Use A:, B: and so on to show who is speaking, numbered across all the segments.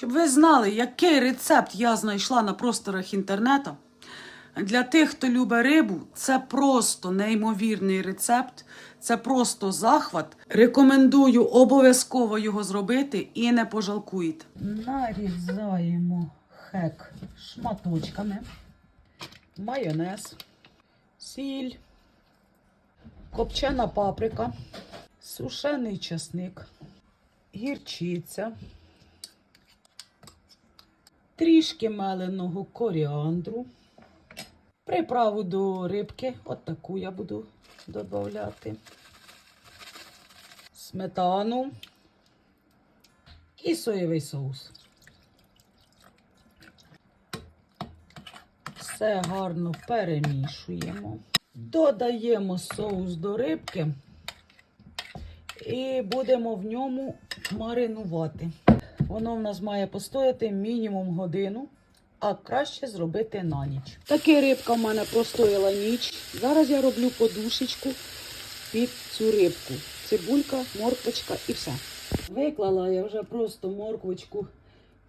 A: Щоб ви знали, який рецепт я знайшла на просторах інтернету. Для тих, хто любить рибу, це просто неймовірний рецепт, це просто захват. Рекомендую обов'язково його зробити і не пожалкуєте. Нарізаємо хек шматочками, майонез, сіль, копчена паприка, сушений чесник, гірчиця, трішки меленого коріандру. Приправу до рибки, от таку я буду додавати. Сметану і соєвий соус. Все гарно перемішуємо. Додаємо соус до рибки і будемо в ньому маринувати. Воно в нас має постояти мінімум годину а краще зробити на ніч. Таки рибка в мене простояла ніч. Зараз я роблю подушечку під цю рибку. Цибулька, морквочка і все. Виклала я вже просто морквочку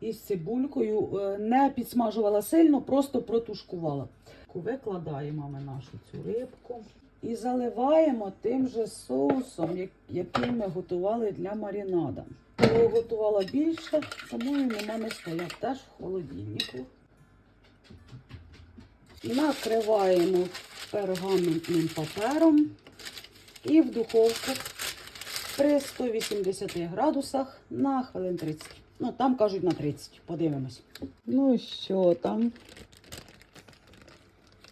A: із цибулькою. Е, Не підсмажувала сильно, просто протушкувала. Викладаємо ми нашу цю рибку і заливаємо тим же соусом, який ми готували для маринада. Його готувала більше, він у мене стояв теж в холодильнику. Накриваємо пергаментним папером і в духовку при 180 градусах на хвилин 30. Ну, там кажуть на 30. Подивимось. Ну що там?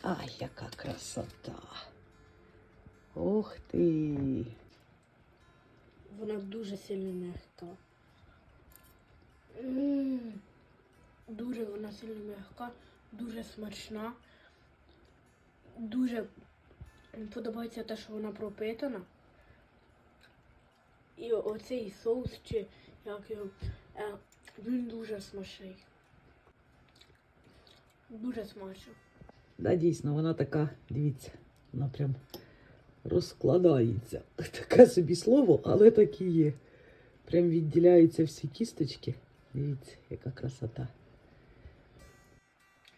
A: Ай, яка красота. Ух ти.
B: Вона дуже сильно м'яка. Дуже вона сильно м'яка, дуже смачна. Дуже подобається те, що вона пропитана. І оцей соус, чи як його, е, він дуже смачний. Дуже смачно.
A: Да, дійсно, вона така, дивіться, вона прям розкладається. Таке собі слово, але так і є. Прям відділяються всі кісточки. Дивіться, яка красота.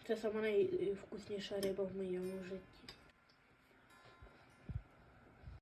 B: Це сама найвкусніша риба в моєму житті.